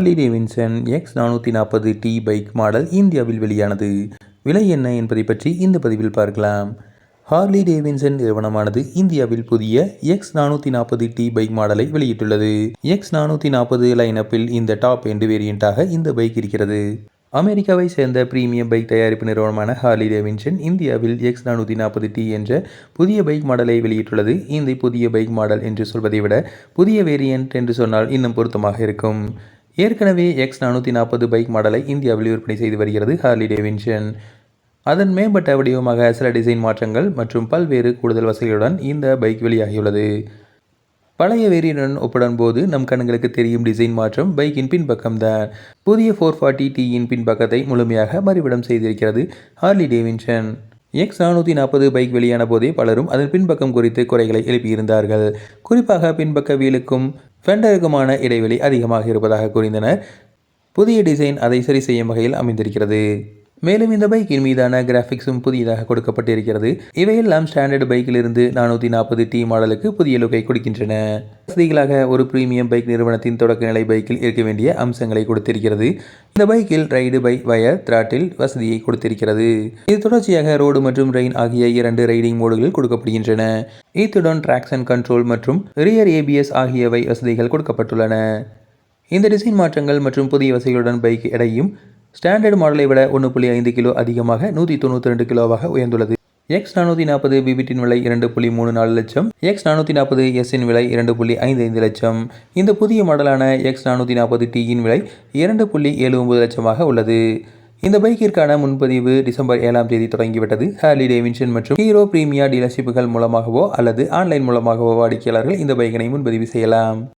Harley டேவின்சன் X நானூற்றி நாற்பது D bike model இந்தியாவில் வெளியானது. விலை என்ன என்பதை பற்றி இந்த பதிவில் பார்க்கலாம். ஹார்லி டேவின்சன் நிறுவனமானது இந்தியாவில் புதிய எக்ஸ் நானூற்றி நாற்பது டி பைக் மாடலை வெளியிட்டுள்ளது. எக்ஸ் நானூற்றி நாற்பது லைனப்பில் இந்த டாப் எண்டு வேரியண்டாக இந்த பைக் இருக்கிறது. அமெரிக்காவை சேர்ந்த பிரீமியம் பைக் தயாரிப்பு நிறுவனமான ஹார்லி டேவின்சன் இந்தியாவில் எக்ஸ் நானூற்றி நாற்பது டி என்ற புதிய பைக் மாடலை வெளியிட்டுள்ளது. இந்த புதிய பைக் மாடல் என்று சொல்வதை விட புதிய வேரியன்ட் என்று சொன்னால் இன்னும் பொருத்தமாக இருக்கும். ஏற்கனவே எக்ஸ் நானூற்றி நாற்பது பைக் மாடலை இந்தியாவில் விற்பனை செய்து வருகிறது ஹார்லி டேவின்சன் அதன் மேம்பட்ட வடிவமாக சில டிசைன் மாற்றங்கள் மற்றும் பல்வேறு கூடுதல் வசதிகளுடன் இந்த பைக் வெளியாகியுள்ளது. பழைய வேரியனுடன் ஒப்பிடும் போது நம் கண்களுக்கு தெரியும் டிசைன் மாற்றம் பைக்கின் பின்பக்கம் தான். புதிய ஃபோர் ஃபார்ட்டி டீயின் பின்பக்கத்தை முழுமையாக மறுவிடம் செய்திருக்கிறது ஹார்லி டேவின்சன் எக்ஸ் நானூற்றி நாற்பது பைக் வெளியான போதே பலரும் அதன் பின்பக்கம் குறித்து குறைகளை எழுப்பியிருந்தார்கள். குறிப்பாக பின்பக்க வீலுக்கும் ஃபெண்டருக்குமான இடைவெளி அதிகமாக இருப்பதாக கூறிந்தனர். புதிய டிசைன் அதை சரி செய்யும் வகையில் அமைந்திருக்கிறது. மேலும் இந்த பைக்கின் மீதான கிராஃபிக்ஸும் புதியதாக கொடுக்கப்பட்டிருக்கிறது. இவையெல்லாம் ஸ்டாண்டர்ட் பைக்கிலிருந்து நானூற்றி நாற்பது டி மாடலுக்கு புதிய லுக்கை கொடுக்கின்றன. வசதிகளாக ஒரு பிரீமியம் பைக் நிறுவனத்தின் தொடக்க நிலை பைக்கில் இருக்க வேண்டிய அம்சங்களை கொடுத்திருக்கிறது. இந்த பைக்கில் ரைடு பை வயர் திராட்டில் வசதியை கொடுத்திருக்கிறது. இது தொடர்ச்சியாக ரோடு மற்றும் ரெயின் ஆகிய இரண்டு ரைடிங் மோடுகளில் கொடுக்கப்படுகின்றன. இத்துடன் டிராக்ஷன் கண்ட்ரோல் மற்றும் ரியர் ஏபிஎஸ் ஆகியவை வசதிகள் கொடுக்கப்பட்டுள்ளன. இந்த டிசைன் மாற்றங்கள் மற்றும் புதிய வசதிகளுடன் பைக் எடையும் ஸ்டாண்டர்ட் மாடலை விட ஒன்று புள்ளி ஐந்து கிலோ அதிகமாக நூற்றி தொண்ணூற்றி ரெண்டு கிலோவாக உயர்ந்துள்ளது. எக்ஸ் நானூற்றி நாற்பது பிபிடின் விலை இரண்டு புள்ளி மூணு நாலு லட்சம். எக்ஸ் நானூற்றி நாற்பது எஸ்ஸின் விலை இரண்டு புள்ளி ஐந்து ஐந்து லட்சம். இந்த புதிய மாடலான எக்ஸ் நானூற்றி நாற்பது டியின் விலை இரண்டு புள்ளி ஏழு ஒன்பது லட்சமாக உள்ளது. இந்த பைக்கிற்கான முன்பதிவு டிசம்பர் ஏழாம் தேதி தொடங்கிவிட்டது. ஹார்லி டேவின்சன் மற்றும் ஹீரோ பிரீமியா டீலர்ஷிப்புகள் மூலமாகவோ அல்லது ஆன்லைன் மூலமாகவோ வாடிக்கையாளர்கள் இந்த பைக்கினை முன்பதிவு செய்யலாம்.